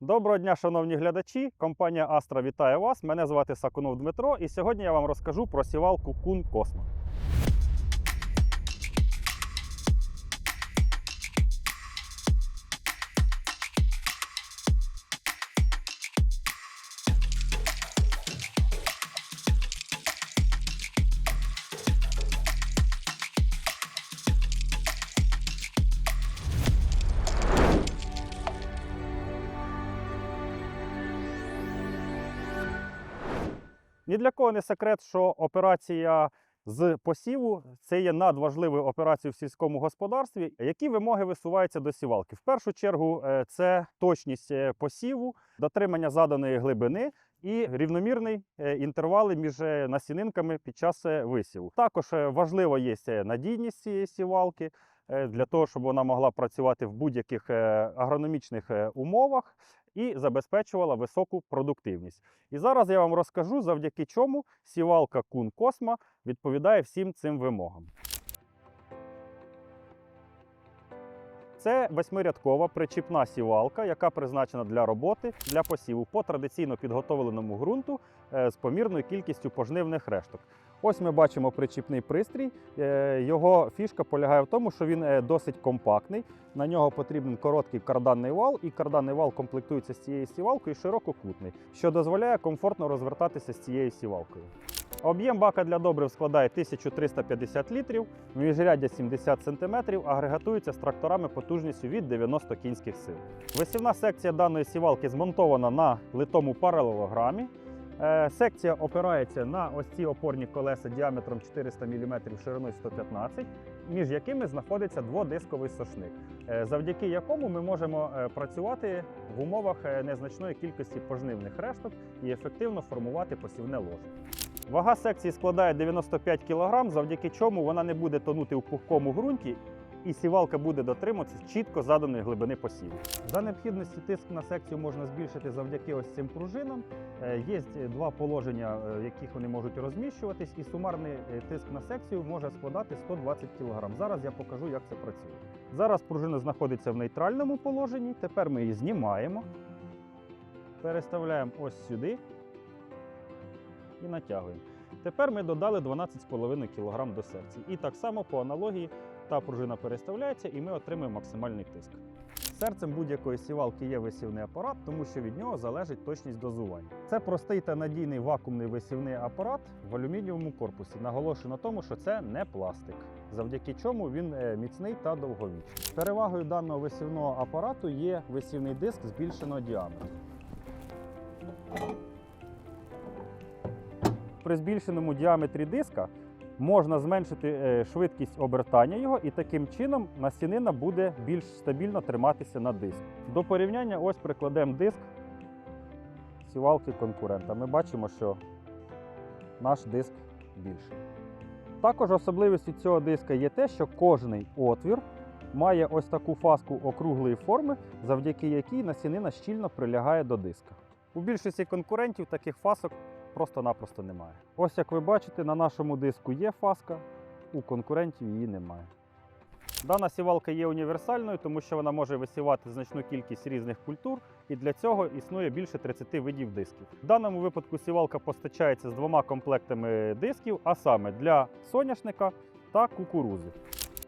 Доброго дня, шановні глядачі. Компанія Астра вітає вас. Мене звати Сакунов Дмитро, і сьогодні я вам розкажу про сівалку Кун Космо. Ні для кого не секрет, що операція з посіву це є надважливою операцією в сільському господарстві. Які вимоги висуваються до сівалки? В першу чергу е, це точність е, посіву, дотримання заданої глибини. І рівномірний е, інтервали між насінинками під час висіву. Також важливо є надійність цієї сівалки для того, щоб вона могла працювати в будь-яких агрономічних умовах і забезпечувала високу продуктивність. І зараз я вам розкажу, завдяки чому сівалка Кун Косма відповідає всім цим вимогам. Це восьмирядкова причіпна сівалка, яка призначена для роботи для посіву по традиційно підготовленому ґрунту е, з помірною кількістю пожнивних решток. Ось ми бачимо причіпний пристрій. Е, Його фішка полягає в тому, що він е, досить компактний. На нього потрібен короткий карданний вал, і карданний вал комплектується з цією сівалкою ширококутний, що дозволяє комфортно розвертатися з цією сівалкою. Об'єм бака для добрив складає 1350 літрів, міжряддя 70 см, агрегатується з тракторами потужністю від 90 кінських сил. Висівна секція даної сівалки змонтована на литому паралелограмі. Е, Секція опирається на ось ці опорні колеса діаметром 400 мм шириною 115 між якими знаходиться дводисковий сошник, е, завдяки якому ми можемо е, працювати в умовах незначної кількості пожнивних решток і ефективно формувати посівне ложе. Вага секції складає 95 кг, завдяки чому вона не буде тонути у пухкому ґрунті і сівалка буде дотримуватися чітко заданої глибини посіву. За необхідності тиск на секцію можна збільшити завдяки ось цим пружинам. Е, Є два положення, е, в яких вони можуть розміщуватись, і сумарний е, тиск на секцію може складати 120 кг. Зараз я покажу, як це працює. Зараз пружина знаходиться в нейтральному положенні. Тепер ми її знімаємо, переставляємо ось сюди і натягуємо. Тепер ми додали 12,5 кг до секції. І так само по аналогії та пружина переставляється, і ми отримуємо максимальний тиск. Серцем будь-якої сівалки є висівний апарат, тому що від нього залежить точність дозування. Це простий та надійний вакуумний висівний апарат в алюмінієвому корпусі. Наголошую на тому, що це не пластик, завдяки чому він е, міцний та довговічний. Перевагою даного висівного апарату є висівний диск збільшеного діаметру. При збільшеному діаметрі диска можна зменшити е, швидкість обертання його, і таким чином насінина буде більш стабільно триматися на диску. До порівняння ось прикладемо диск сівалки конкурента. Ми бачимо, що наш диск більший. Також особливістю цього диска є те, що кожний отвір має ось таку фаску округлої форми, завдяки якій насінина щільно прилягає до диска. У більшості конкурентів таких фасок просто-напросто немає. Ось як ви бачите, на нашому диску є фаска, у конкурентів її немає. Дана сівалка є універсальною, тому що вона може висівати значну кількість різних культур, і для цього існує більше 30 видів дисків. В даному випадку сівалка постачається з двома комплектами дисків, а саме для соняшника та кукурузи.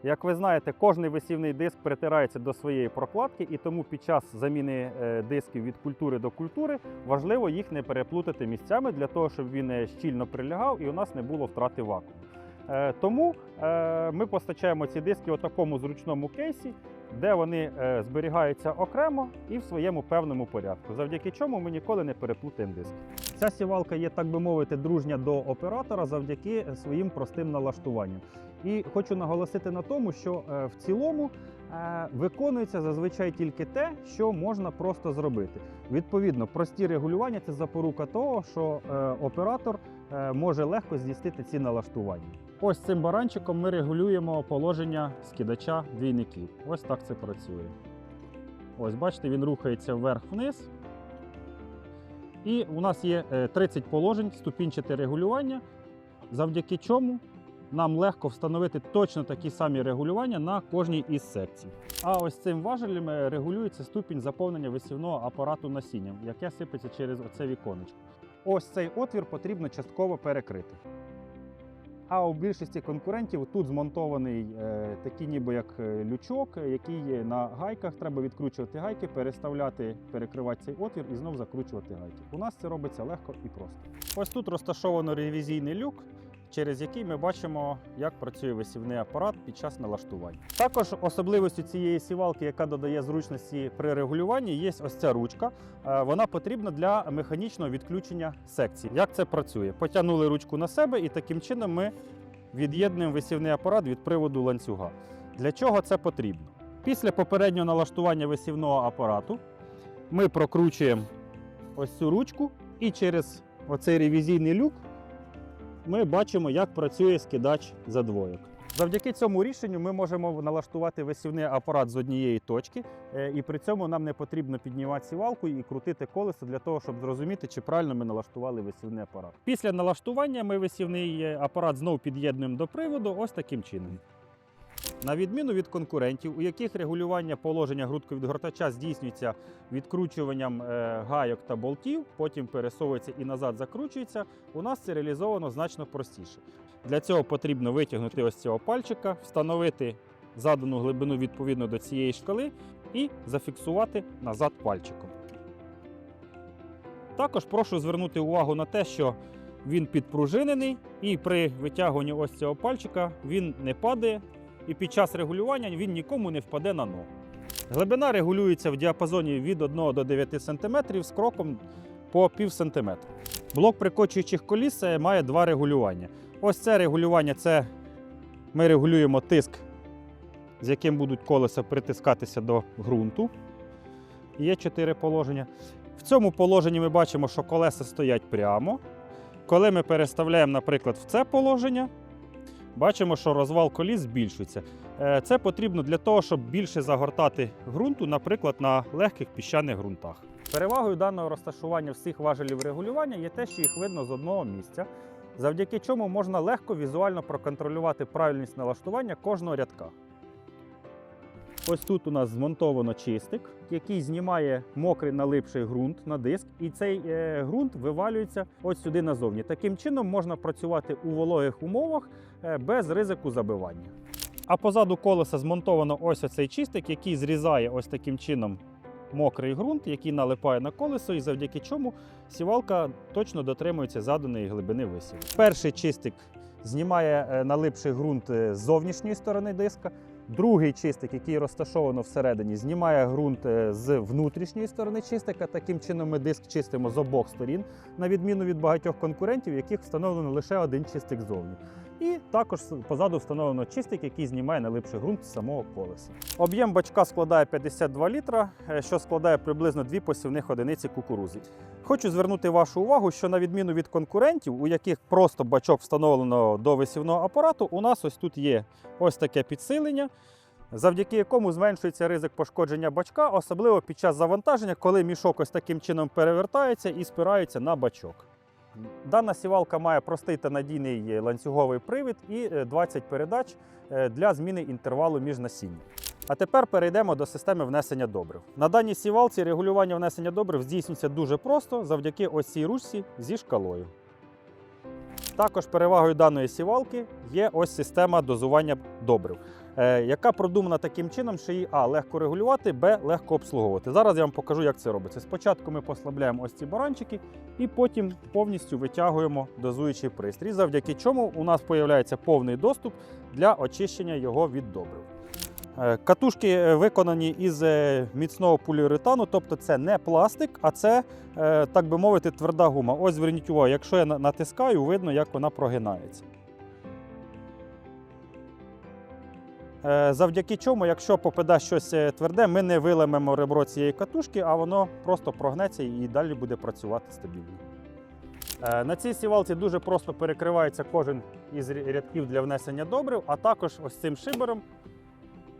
Як ви знаєте, кожний висівний диск притирається до своєї прокладки, і тому під час заміни е, дисків від культури до культури важливо їх не переплутати місцями для того, щоб він е, щільно прилягав і у нас не було втрати вакууму. Е, Тому ми постачаємо ці диски у такому зручному кейсі, де вони е, зберігаються окремо і в своєму певному порядку, завдяки чому ми ніколи не переплутаємо диски. Ця сівалка є, так би мовити, дружня до оператора завдяки своїм простим налаштуванням. І хочу наголосити на тому, що е, в цілому е, виконується зазвичай тільки те, що можна просто зробити. Відповідно, прості регулювання це запорука того, що е, оператор е, може легко здійснити ці налаштування. Ось цим баранчиком ми регулюємо положення скидача двійників. Ось так це працює. Ось, бачите, він рухається вверх-вниз. І у нас є е, 30 положень, ступінчате регулювання, завдяки чому нам легко встановити точно такі самі регулювання на кожній із секцій. А ось цим важелем е, регулюється ступінь заповнення висівного апарату насінням, яке сипеться через оце віконечко. Ось цей отвір потрібно частково перекрити. А у більшості конкурентів тут змонтований е, такий ніби як е, лючок, е, який є на гайках. Треба відкручувати гайки, переставляти, перекривати цей отвір і знов закручувати гайки. У нас це робиться легко і просто. Ось тут розташовано ревізійний люк, через який ми бачимо, як працює висівний апарат під час налаштування. Також особливістю цієї сівалки, яка додає зручності при регулюванні, є ось ця ручка. Е, Вона потрібна для механічного відключення секції. Як це працює? Потягнули ручку на себе, і таким чином ми від'єднуємо висівний апарат від приводу ланцюга. Для чого це потрібно? Після попереднього налаштування висівного апарату ми прокручуємо ось цю ручку, і через оцей ревізійний люк ми бачимо, як працює скидач задвоєк. Завдяки цьому рішенню ми можемо налаштувати висівний апарат з однієї точки, е, і при цьому нам не потрібно піднімати сівалку і крутити колесо для того, щоб зрозуміти, чи правильно ми налаштували висівний апарат. Після налаштування ми висівний е, апарат знову під'єднуємо до приводу ось таким чином. На відміну від конкурентів, у яких регулювання положення грудковідгортача здійснюється відкручуванням е, гайок та болтів, потім пересовується і назад закручується, у нас це реалізовано значно простіше. Для цього потрібно витягнути ось цього пальчика, встановити задану глибину відповідно до цієї шкали і зафіксувати назад пальчиком. Також прошу звернути увагу на те, що він підпружинений, і при витягуванні ось цього пальчика він не падає, і під час регулювання він нікому не впаде на ногу. Глибина регулюється в діапазоні від 1 до 9 см з кроком по пів сантиметра. Блок прикочуючих коліс має два регулювання. Ось це регулювання це ми регулюємо тиск, з яким будуть колеса притискатися до ґрунту. Є чотири положення. В цьому положенні ми бачимо, що колеса стоять прямо. Коли ми переставляємо, наприклад, в це положення, бачимо, що розвал коліс збільшується. Е, Це потрібно для того, щоб більше загортати ґрунту, наприклад, на легких піщаних ґрунтах. Перевагою даного розташування всіх важелів регулювання є те, що їх видно з одного місця, завдяки чому можна легко візуально проконтролювати правильність налаштування кожного рядка. Ось тут у нас змонтовано чистик, який знімає мокрий налипший ґрунт на диск, і цей е, ґрунт вивалюється ось сюди назовні. Таким чином можна працювати у вологих умовах без ризику забивання. А позаду колеса змонтовано ось оцей чистик, який зрізає ось таким чином мокрий ґрунт, який налипає на колесо, і завдяки чому сівалка точно дотримується заданої глибини висіву. Перший чистик знімає е, налипший ґрунт е, з зовнішньої сторони диска. Другий чистик, який розташовано всередині, знімає ґрунт е, з внутрішньої сторони чистика. Таким чином ми диск чистимо з обох сторін, на відміну від багатьох конкурентів, яких встановлено лише один чистик ззовні. І також позаду встановлено чистик, який знімає налипший ґрунт з самого колеса. Об'єм бачка складає 52 літра, е, що складає приблизно дві посівних одиниці кукурузи. Хочу звернути вашу увагу, що на відміну від конкурентів, у яких просто бачок встановлено до висівного апарату, у нас ось тут є ось таке підсилення, завдяки якому зменшується ризик пошкодження бачка, особливо під час завантаження, коли мішок ось таким чином перевертається і спирається на бачок. Дана сівалка має простий та надійний ланцюговий привід і е, 20 передач е, для зміни інтервалу між насінням. А тепер перейдемо до системи внесення добрив. На даній сівалці регулювання внесення добрив здійснюється дуже просто завдяки ось цій ручці зі шкалою. Також перевагою даної сівалки є ось система дозування добрив, е, яка продумана таким чином, що її А легко регулювати, Б легко обслуговувати. Зараз я вам покажу, як це робиться. Спочатку ми послабляємо ось ці баранчики і потім повністю витягуємо дозуючий пристрій, завдяки чому у нас з'являється повний доступ для очищення його від добрив. Е, Катушки е, виконані із е, міцного поліуретану, тобто це не пластик, а це, е, так би мовити, тверда гума. Ось зверніть увагу, якщо я натискаю, видно, як вона прогинається. Завдяки чому, якщо попаде щось е, тверде, ми не вилемемо ребро цієї катушки, а воно просто прогнеться і далі буде працювати стабільно. Е, На цій сівалці дуже просто перекривається кожен із рядків для внесення добрив, а також ось цим шибером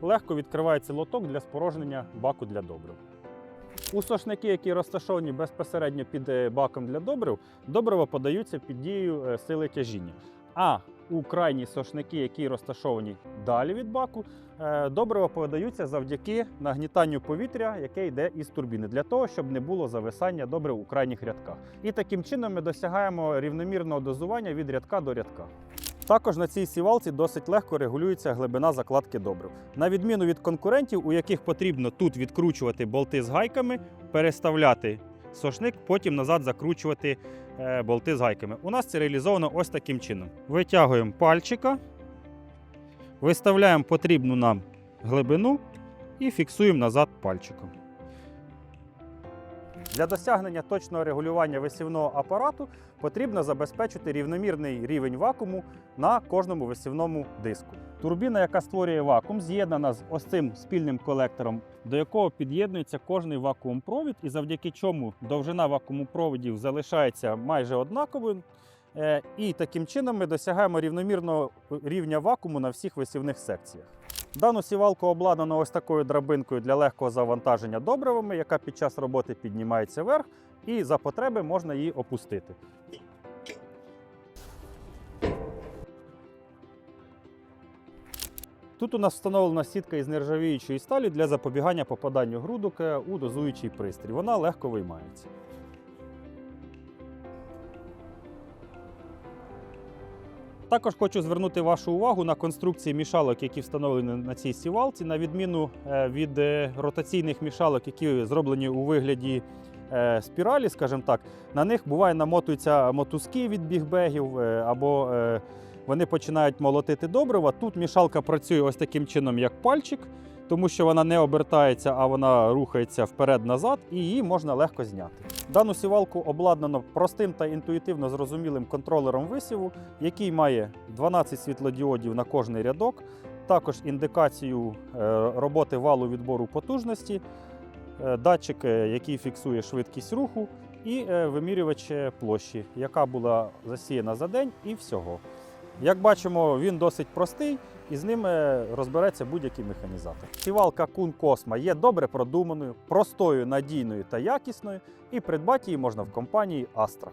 легко відкривається лоток для спорожнення баку для добрив. У сошники, які розташовані безпосередньо під е, баком для добрив, добрива подаються під дією е, сили тяжіння. А у крайні сошники, які розташовані далі від баку, е, добрива подаються завдяки нагнітанню повітря, яке йде із турбіни, для того, щоб не було зависання добрив у крайніх рядках. І таким чином ми досягаємо рівномірного дозування від рядка до рядка. Також на цій сівалці досить легко регулюється глибина закладки добрив. На відміну від конкурентів, у яких потрібно тут відкручувати болти з гайками, переставляти сошник, потім назад закручувати е, болти з гайками. У нас це реалізовано ось таким чином. Витягуємо пальчика, виставляємо потрібну нам глибину і фіксуємо назад пальчиком. Для досягнення точного регулювання висівного апарату потрібно забезпечити рівномірний рівень вакууму на кожному висівному диску. Турбіна, яка створює вакуум, з'єднана з ось цим спільним колектором, до якого під'єднується кожний вакуум-провід, і завдяки чому довжина вакуумопроводів залишається майже однаковою. Е, І таким чином ми досягаємо рівномірного рівня вакууму на всіх висівних секціях. Дану сівалку обладнано ось такою драбинкою для легкого завантаження добривами, яка під час роботи піднімається вверх, і за потреби можна її опустити. Тут у нас встановлена сітка із нержавіючої сталі для запобігання попаданню грудок е, у дозуючий пристрій. Вона легко виймається. Також хочу звернути вашу увагу на конструкції мішалок, які встановлені на цій сівалці. На відміну е, від е, ротаційних мішалок, які зроблені у вигляді спіралі, скажімо так, на них буває намотуються мотузки від бігбегів або вони починають молотити добрива. Тут мішалка працює ось таким чином, як пальчик, тому що вона не обертається, а вона рухається вперед-назад, і її можна легко зняти. Дану сівалку обладнано простим та інтуїтивно зрозумілим контролером висіву, який має 12 світлодіодів на кожний рядок, також індикацію е, роботи валу відбору потужності, е, датчик, е, який фіксує швидкість руху, і вимірювач площі, яка була засіяна за день і всього. Як бачимо, він досить простий і з ним е, розбереться будь-який механізатор. Сівалка Kun Cosma є добре продуманою, простою, надійною та якісною, і придбати її можна в компанії Astra.